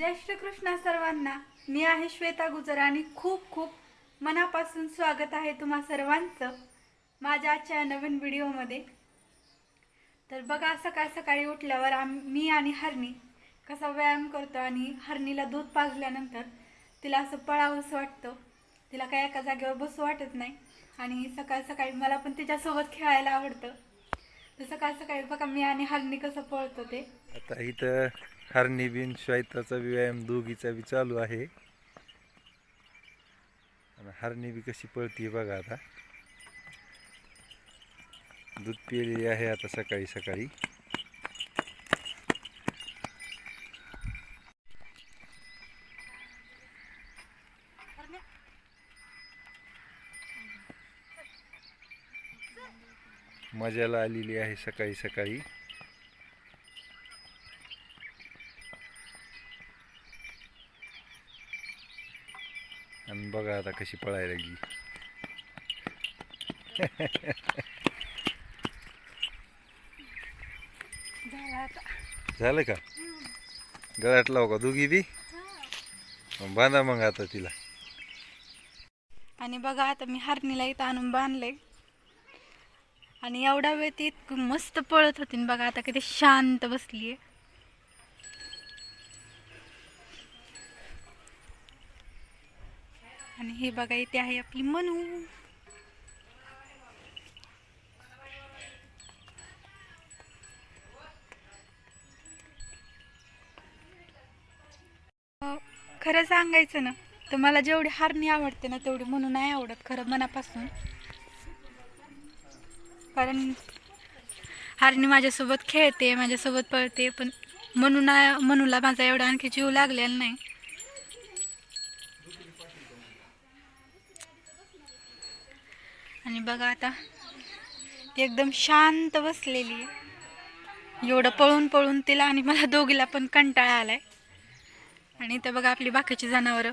जय श्रीकृष्ण सर्वांना मी आहे श्वेता गुजर आणि खूप खूप मनापासून स्वागत आहे तुम्हा सर्वांचं माझ्या आजच्या नवीन व्हिडिओमध्ये. तर बघा सकाळ सकाळी उठल्यावर आम मी आणि हरणी कसा व्यायाम करतो आणि हरणीला दूध पाजल्यानंतर तिला असं पळावंसं वाटतं. तिला काय एका जागेवर बसू वाटत नाही आणि सकाळ सकाळी मला पण तिच्यासोबत खेळायला आवडतं. तर सकाळ सकाळी बघा मी आणि हरणी कसं पळतो ते. आता इथं हरणी बिन श्वायताचा व्यायाम दोघीचा बी चालू आहे. आणि हरणी बी कशी पळती बघा आता. दूध पिलेली आहे आता सकाळी सकाळी. मजाला आलेली आहे सकाळी सकाळी. आणि बघा आता कशी पळायला लागली झाला आता. झालं का? गळ्यात लाव का दोघी बी? बांधा मग आता तिला. आणि बघा आता मी हरणीला इथं आणून बांधलंय. आणि एवढा वेळ ती इतकं मस्त पळत होती बघा आता किती शांत बसलीये. आणि हे बघा इथे आहे आपली मनू. खरं सांगायचं ना तर मला जेवढी हारणी आवडते ना तेवढी म्हणून नाही आवडत खरं मनापासून. कारण हारणी माझ्यासोबत खेळते माझ्यासोबत पळते पण म्हणून म्हणूला माझा एवढा आणखी जीव लागलेला नाही. आणि बघा आता ती एकदम शांत बसलेली आहे. एवढं पळून पळून तिला आणि मला दोघीला पण कंटाळा आलाय. आणि इथं बघा आपली बाकीची जनावरं.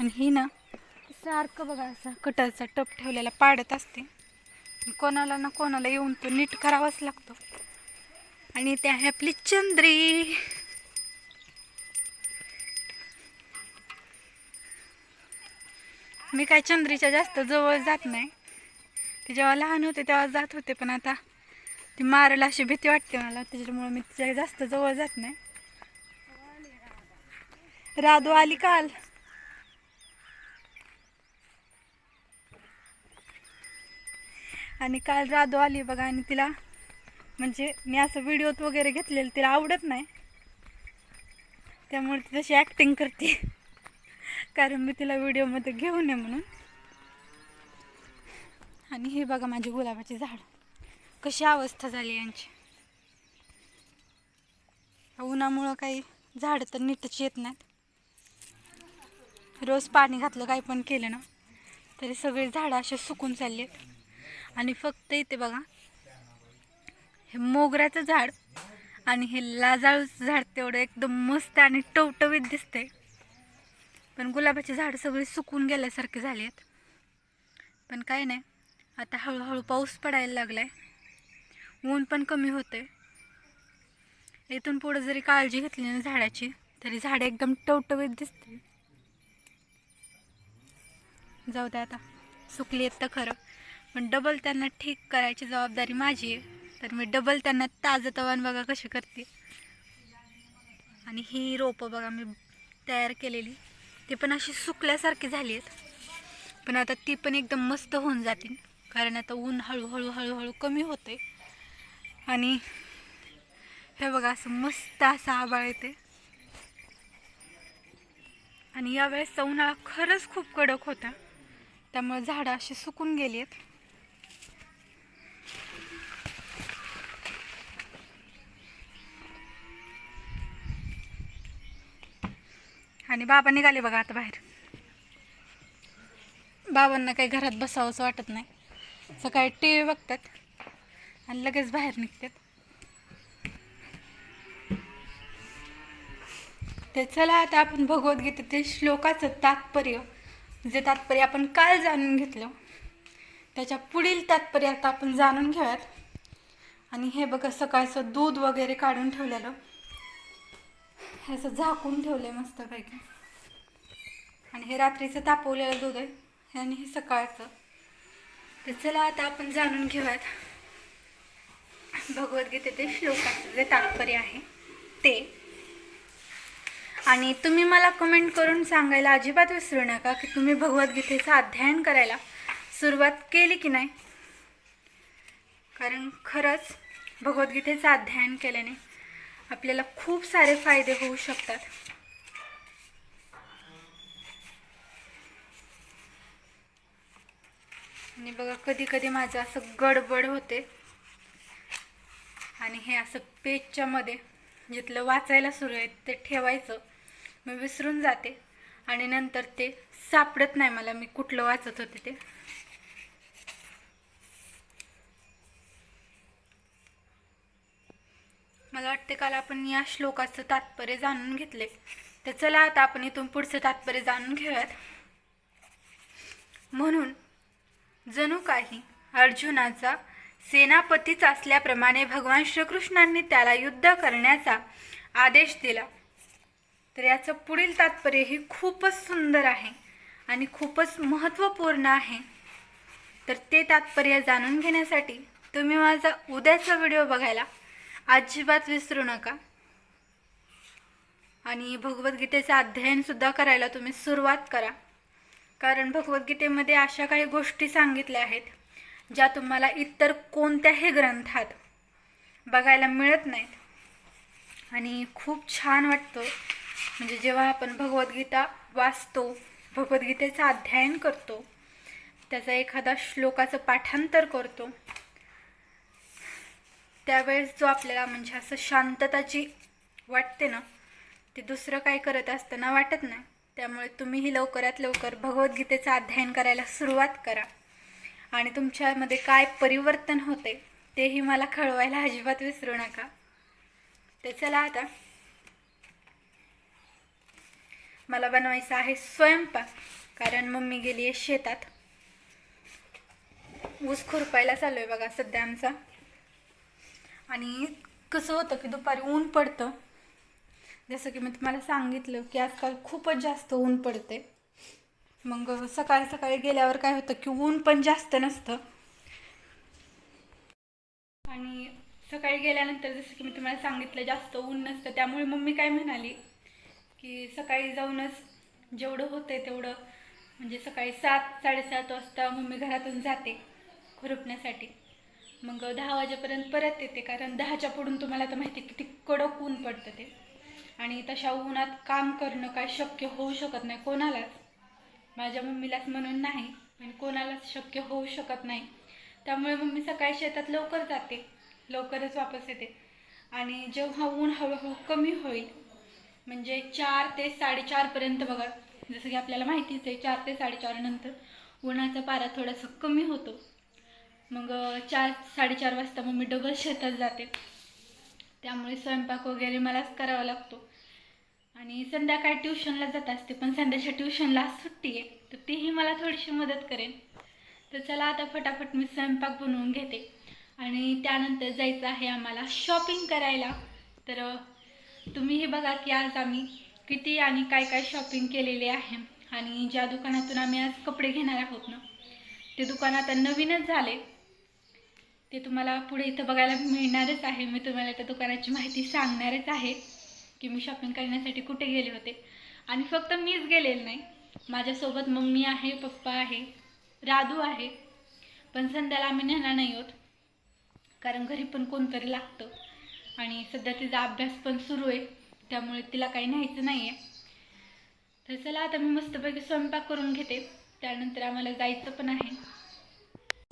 आणि ही ना सारखं बघा असा कटरचा टप ठेवलेला पाडत असते. कोणाला ना कोणाला येऊन तो नीट करावाच लागतो. आणि ते आहे आपली चंद्री. मी काय चंद्रीच्या जास्त जवळ जात नाही. ते जेव्हा लहान होते तेव्हा जात होते पण आता ती मारायला अशी भीती वाटते मला. त्याच्यामुळे मी तिच्या जास्त जवळ जात नाही. राधू आली काल? आणि काल राधू आली बघा आणि तिला म्हणजे मी असं व्हिडिओत वगैरे घेतलेलं तिला आवडत नाही. त्यामुळे ती तशी ॲक्टिंग करते. कारण मी तिला व्हिडिओमध्ये घेऊ नये म्हणून. आणि हे बघा माझी गुलाबाची झाड. कशी अवस्था झाली यांची. उन्हामुळं काही झाडं तर नीटच येत नाहीत. रोज पाणी घातलं काही पण केलं ना तरी सगळी झाडं असे सुकून चालली आहेत. आणि फक्त इथे बघा. हे मोगऱ्याचं झाड आणि हे लाजाळूचं झाड तेवढं एकदम मस्त आणि टवटवीत दिसते पण गुलाबाची झाड सगळी सुकून गेल्यासारखे झाली आहेत. पण काय नाही आता हळूहळू पाऊस पडायला लागला आहे ऊन पण कमी होते इथून पुढं जरी काळजी घेतली ना झाडाची तरी झाड एकदम टवटवीत दिसते जाऊ दे आता सुकली आहेत तर खरं. पण डबल त्यांना ठीक करायची जबाबदारी माझी आहे. तर मी डबल त्यांना ताजं तवान बघा कशी करते. आणि ही रोपं बघा मी तयार केलेली. ती पण अशी सुकल्यासारखी झाली आहेत. पण आता ती पण एकदम मस्त होऊन जातील. कारण आता ऊन हळूहळू हळूहळू कमी होते आणि हे बघा असं मस्त असं आबाळ येते आणि यावेळेसचा उन्हाळा खरंच खूप कडक होता. त्यामुळे झाडं अशी सुकून गेली आहेत. आणि बाबा निघाले बघा आता बाहेर. बाबांना काही घरात बसावंसं वाटत नाही. सकाळी टी व्ही बघतात आणि लगेच बाहेर निघतात. ते चला आता आपण भगवद्गीतेतील श्लोकाचं तात्पर्य जे तात्पर्य आपण काल जाणून घेतलं त्याच्या पुढील तात्पर्य आता आपण जाणून घेऊयात. आणि हे बघा सकाळचं दूध वगैरे काढून ठेवलेलं. हे असं झाकून आहे मस्तपैकी आणि हे रात्रीचं तापवलेलं दूध आहे. आणि हे सकाळचं. तर चला आता आपण जाणून घेऊयात. भगवद्गीतेतील श्लोकाचं जे तात्पर्य आहे ते. आणि तुम्ही मला कमेंट करून सांगायला अजिबात विसरू नका की तुम्ही भगवद्गीतेचं अध्ययन करायला सुरुवात केली की नाही. कारण खरंच भगवद्गीतेचं अध्ययन केल्याने आपल्याला खूप सारे फायदे होऊ शकतात. आणि बघा कधी कधी माझं असं गडबड होते. आणि हे असं पेजच्या मध्ये जिथलं वाचायला सुरू आहे ते ठेवायचं. मी विसरून जाते. आणि नंतर ते सापडत नाही मला मी कुठलं वाचत होते ते. मला वाटते काल आपण या श्लोकाचं तात्पर्य जाणून घेतले तर चला आता आपण इथून पुढचं तात्पर्य जाणून घेऊयात. म्हणून जणू काही अर्जुनाचा सेनापतीच असल्याप्रमाणे भगवान श्रीकृष्णांनी त्याला युद्ध करण्याचा आदेश दिला. तर याचं पुढील तात्पर्य हे खूपच सुंदर आहे आणि खूपच महत्त्वपूर्ण आहे. तर ते तात्पर्य जाणून घेण्यासाठी तुम्ही माझा उद्याचा व्हिडिओ बघायला अजिबात विसरू नका. आणि भगवद्गीतेचं अध्ययनसुद्धा करायला तुम्ही सुरुवात करा. कारण भगवद्गीतेमध्ये अशा काही गोष्टी सांगितल्या आहेत ज्या तुम्हाला इतर कोणत्याही ग्रंथात बघायला मिळत नाहीत. आणि खूप छान वाटतं. म्हणजे जेव्हा आपण भगवद्गीता वाचतो भगवद्गीतेचं अध्ययन करतो त्याचा एखादा श्लोकाचं पाठांतर करतो त्यावेळेस जो आपल्याला म्हणजे असं शांतताची वाटते ना ते दुसरं काय करत असताना वाटत नाही. त्यामुळे तुम्हीही लवकरात लवकर भगवद्गीतेचं अध्ययन करायला सुरुवात करा. आणि तुमच्यामध्ये काय परिवर्तन होते तेही मला कळवायला अजिबात विसरू नका. ते चला आता. मला बनवायचं आहे स्वयंपाक कारण मम्मी गेली आहे शेतात. ऊस खुरपायला चालू आहे बघा सध्या आमचा. आणि कसं होतं की दुपारी ऊन पडतं. जसं की मी तुम्हाला सांगितलं की आजकाल खूपच जास्त ऊन पडते. मग सकाळी सकाळी गेल्यावर काय होतं की ऊन पण जास्त नसतं. आणि सकाळी गेल्यानंतर जसं की मी तुम्हाला सांगितलं जास्त ऊन नसतं. त्यामुळे मम्मी काय म्हणाली की सकाळी जाऊनच जेवढं होतं तेवढं म्हणजे सकाळी सात साडेसात वाजता मम्मी घरातून जाते खुरपण्यासाठी. मग दहा वाजेपर्यंत परत येते कारण दहाच्या पुढून तुम्हाला तर माहिती आहे किती कडक ऊन पडतं ते. आणि तशा उन्हात काम करणं काय शक्य होऊ शकत नाही कोणालाच. माझ्या मम्मीलाच म्हणून नाही पण कोणालाच शक्य होऊ शकत नाही. त्यामुळे मम्मी सकाळी शेतात लवकर जाते लवकरच वापस येते. आणि जेव्हा ऊन हळूहळू कमी होईल म्हणजे चार ते साडेचारपर्यंत बघा जसं की आपल्याला माहितीच आहे चार ते साडेचार नंतर उन्हाचा पारा थोडासा कमी होतो. मग चार साडेचार वाजता मग मी डबल शेतात जाते. त्यामुळे स्वयंपाक वगैरे मलाच करावा लागतो. आणि संध्याकाळी ट्युशनला जात असते पण संध्याच्या ट्युशनला आज सुट्टी आहे तर तीही मला थोडीशी मदत करेन. तर चला आता फटाफट मी स्वयंपाक बनवून घेते. आणि त्यानंतर जायचं आहे आम्हाला शॉपिंग करायला. तर तुम्ही हे बघा की आज आम्ही किती आणि काय काय शॉपिंग केलेले आहे. आणि ज्या दुकानातून आम्ही आज कपडे घेणार आहोत ना ते दुकान आता नवीनच झाले. ते तुम्हाला पुढे इथं बघायला मिळणारच आहे. मी तुम्हाला त्या दुकानाची माहिती सांगणारच आहे की मी शॉपिंग करण्यासाठी कुठे गेले होते. आणि फक्त मीच गेलेले नाही. माझ्यासोबत मम्मी आहे पप्पा आहे राधू आहे. पण संध्याला आम्ही नेणार नाही आहोत कारण घरी पण कोणतरी लागतं. आणि सध्या तिचा अभ्यास पण सुरू आहे. त्यामुळे तिला काही न्यायचं नाही आहे तर चला आता मी मस्तपैकी स्वयंपाक करून घेते. त्यानंतर आम्हाला जायचं पण आहे.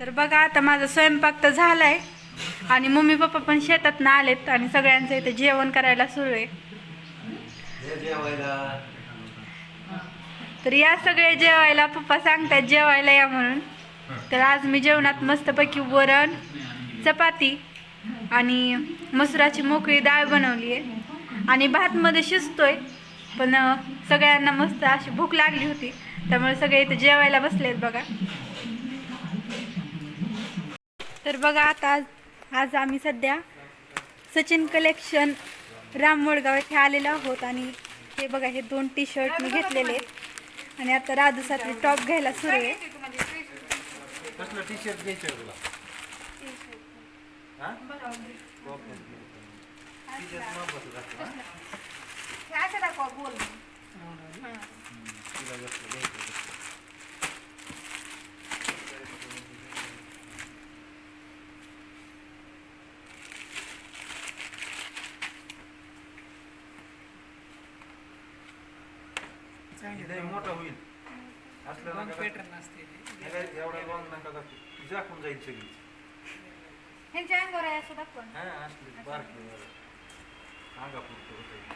तर बघा आता माझा स्वयंपाक तर झालाय आणि मम्मी पप्पा पण शेतात ना आलेत आणि सगळ्यांचं इथे जेवण करायला सुरू आहे. तर या सगळे जेवायला पप्पा सांगतात जेवायला या म्हणून. तर आज मी जेवणात मस्तपैकी वरण चपाती आणि मसुराची मोकळी डाळ बनवली आहे. आणि भातमध्ये शिजतोय पण सगळ्यांना मस्त अशी भूक लागली होती. त्यामुळे सगळे इथे जेवायला बसलेत बघा. तर बघा आता आज आज आम्ही सध्या सचिन कलेक्शन राम मोडगाव येथे आलेलो आहोत आणि हे बघा हे दोन टी शर्ट मी घेतलेले आहेत. आणि आता राजूसाठी टॉप घ्यायला सुरू आहे. कसलं टी शर्ट घ्यायचं तुला हा? T-shirt मग बसत असतं, हा? तिला कसलं घ्यायचं होतं. लय मोठा होईल. असलं नका पॅटर्न असते ते. हे एवढा लॉंग नका दाखवू. ती झाकून जाईल सगळी. ह्यांच्या अंगावर आहे असं दाखवा. हा असली बारकी अंगापुरतं होतं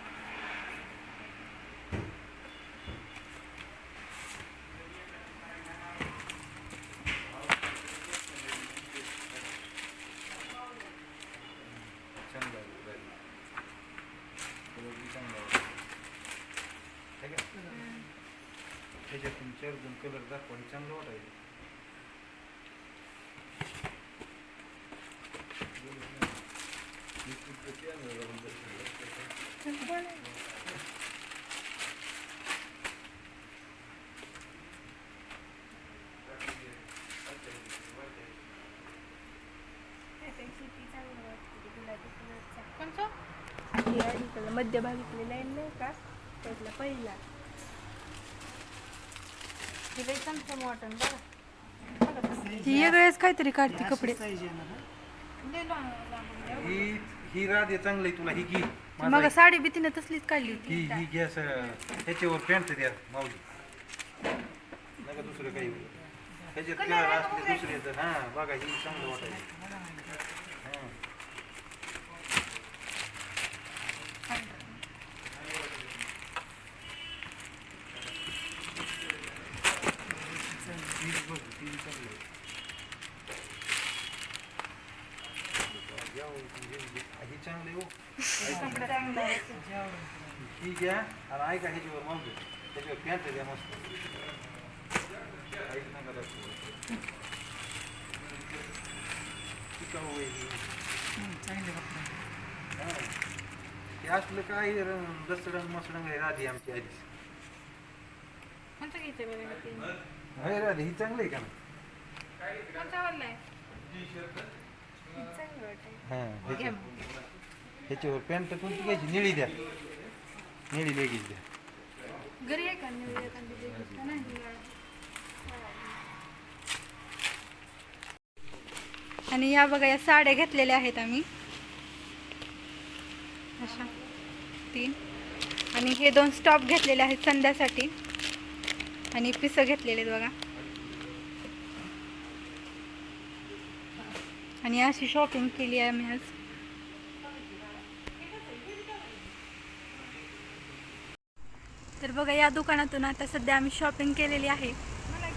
चांगलं आहे, भारी. कलर बी चांगला आहे. है का? ह्याच्यातून चार दोन कलर दाखवा हे चांगलं वाटायचं कोणचं मध्यभागी लाईन नाही का त्यातला पहिला ही वेगळेच काहीतरी काढते कपडे हा. राधे चांगलं आहे तुला ही घी मग. साडी बी तिने तसलीच काढली होती ही ही गॅस ह्याच्यावर पॅन्ट द्या माऊली नका दुसरं काही ह्याच्यात कलर असले दुसरे तर हा बघा ही चांगलं वाटायचं हा. बघ, चांगली आहे. जाऊ, ही- ही चांगली आहे हो. ही घ्या आणि ऐका ह्याच्यावर मावू दे त्याच्यावर पॅन्ट द्या मस्त. ऐक नका आहे. हे. असलं काय रंग दसडंग मसडंग आहे राधी आमची आधी कोणतं घ्यायचं बघा होय राधी ही चांगली आहे का हां ह्याच्या ह्याच्यावर पॅन्ट कोणती घ्यायची निळी द्या. निळी लेगीच द्या. घरी आहे का? निवडून एखादी वेगळी का? नाही? आणि या बघा या साड्या घेतलेल्या आहेत आम्ही. अशा तीन. आणि हे दोन स्टॉप घेतलेले आहेत संध्यासाठी. आणि पिसं घेतलेले आहेत बघा. आणि अशी शॉपिंग केली आहे आम्ही आज. तर बघा या दुकानातून आता सध्या आम्ही शॉपिंग केलेली आहे.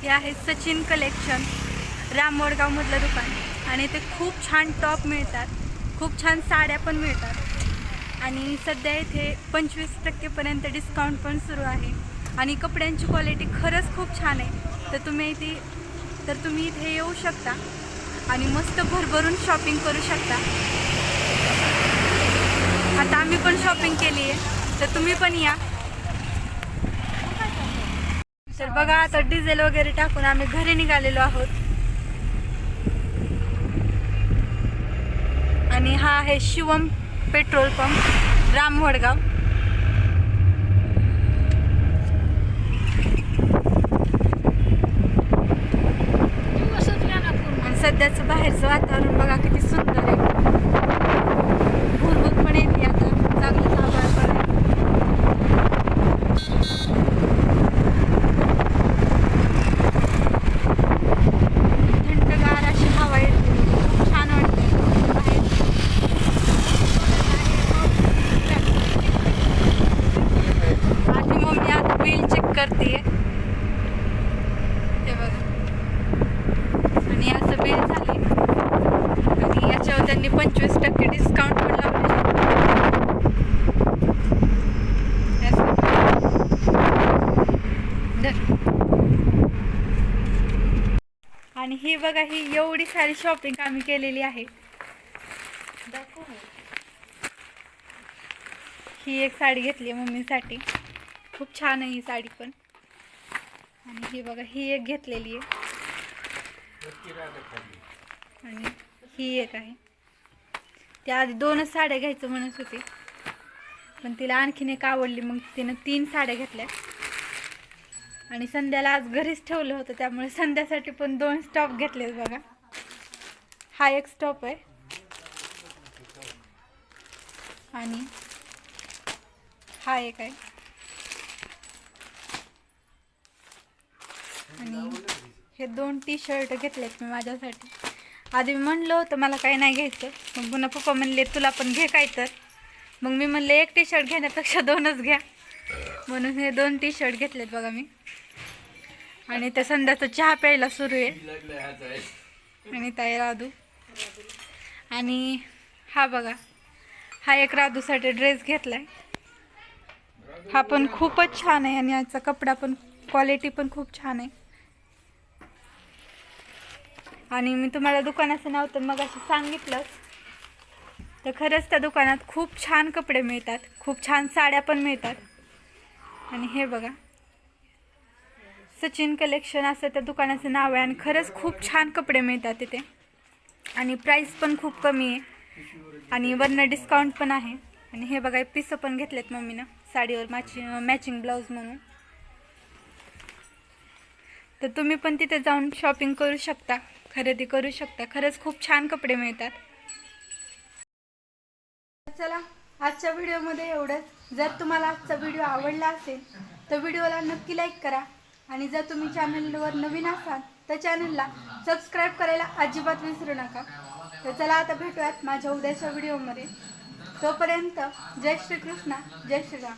हे आहे सचिन कलेक्शन राम मोडगावमधलं दुकान. आणि ते खूप छान टॉप मिळतात. खूप छान साड्या पण मिळतात. आणि सध्या इथे पंचवीस टक्केपर्यंत डिस्काउंट पण सुरू आहे. आणि कपड्यांची क्वालिटी खरंच खूप छान आहे. तर तुम्ही इथे तर तुम्ही इथे येऊ शकता. आणि मस्त भरभरून शॉपिंग करू शकता. आता आम्ही पण शॉपिंग केली आहे तर तुम्ही पण या. तर बघा आता डिझेल वगैरे टाकून आम्ही घरी निघालेलो आहोत. आणि हा आहे शिवम पेट्रोल पंप राम वडगाव आणि सध्याचं बाहेरचं वातावरण बघा किती सुंदर आहे भुरभूर पण येते आता चांगलं आभाळ पण आहे थंडगार अशी हवा येते खूप छान वाटते बाहेर माझी मम्मी आता बिल चेक करते हे बघा आणि असं बिल झाले आणि याच्यावर त्यांनी पंचवीस टक्के डिस्काउंट पण लावले धर. आणि ही बघा ही एवढी सारी शॉपिंग आम्ही केलेली आहे. ही एक साडी घेतली आहे मम्मीसाठी. खूप छान आहे ही साडी पण. आणि ही बघा ही एक घेतलेली आहे. आणि ही एक आहे. त्या आधी दोनच साड्या घ्यायचं म्हणत होती. पण तिला आणखीन एक आवडली मग तिनं तीन साड्या घेतल्या. आणि संध्याला आज घरीच ठेवलं होतं त्यामुळे संध्यासाठी पण दोन स्टॉप घेतलेत बघा. हा एक स्टॉप आहे. आणि हा एक आहे. आणि हे दोन टी शर्ट घेतलेत मी माझ्यासाठी. आधी मी म्हणलं होतं मला काही नाही घ्यायचं. मग पुन्हा पप्पा म्हणले तुला पण घे काय तर. मग मी म्हणले एक टी शर्ट घेण्यापेक्षा दोनच घ्या. म्हणून हे दोन टी शर्ट घेतलेत बघा मी. आणि त्या संध्याचा चहा प्यायला सुरू आहे. आणि ताई राधू. आणि हा बघा हा एक राधूसाठी ड्रेस घेतलाय. हा पण खूपच छान आहे आणि याचा कपडा पण क्वालिटी पण खूप छान आहे. आणि मी तुम्हाला दुकानाचं नाव तर मग असं सांगितलंच. तर खरंच त्या दुकानात खूप छान कपडे मिळतात खूप छान साड्या पण मिळतात. आणि हे बघा सचिन कलेक्शन असं त्या दुकानाचं नाव आहे. आणि खरंच खूप छान कपडे मिळतात तिथे. आणि प्राईस पण खूप कमी आहे. आणि वरनं डिस्काउंट पण आहे. आणि हे बघा पिसं पण घेतलेत मम्मीनं. साडीवर मॅची मॅचिंग ब्लाऊज म्हणून. तर तुम्ही पण तिथे जाऊन शॉपिंग करू शकता. खरेदी करू शकता. खरंच खूप छान कपडे मिळतात. चला आजच्या व्हिडिओमध्ये एवढंच. जर तुम्हाला आजचा व्हिडिओ आवडला असेल तर व्हिडिओला नक्की लाईक करा. आणि जर तुम्ही चॅनलवर नवीन असाल तर चॅनलला सबस्क्राईब करायला अजिबात विसरू नका. तर चला आता भेटूयात माझ्या उद्याच्या व्हिडिओमध्ये तोपर्यंत जय श्रीकृष्ण जय श्रीराम.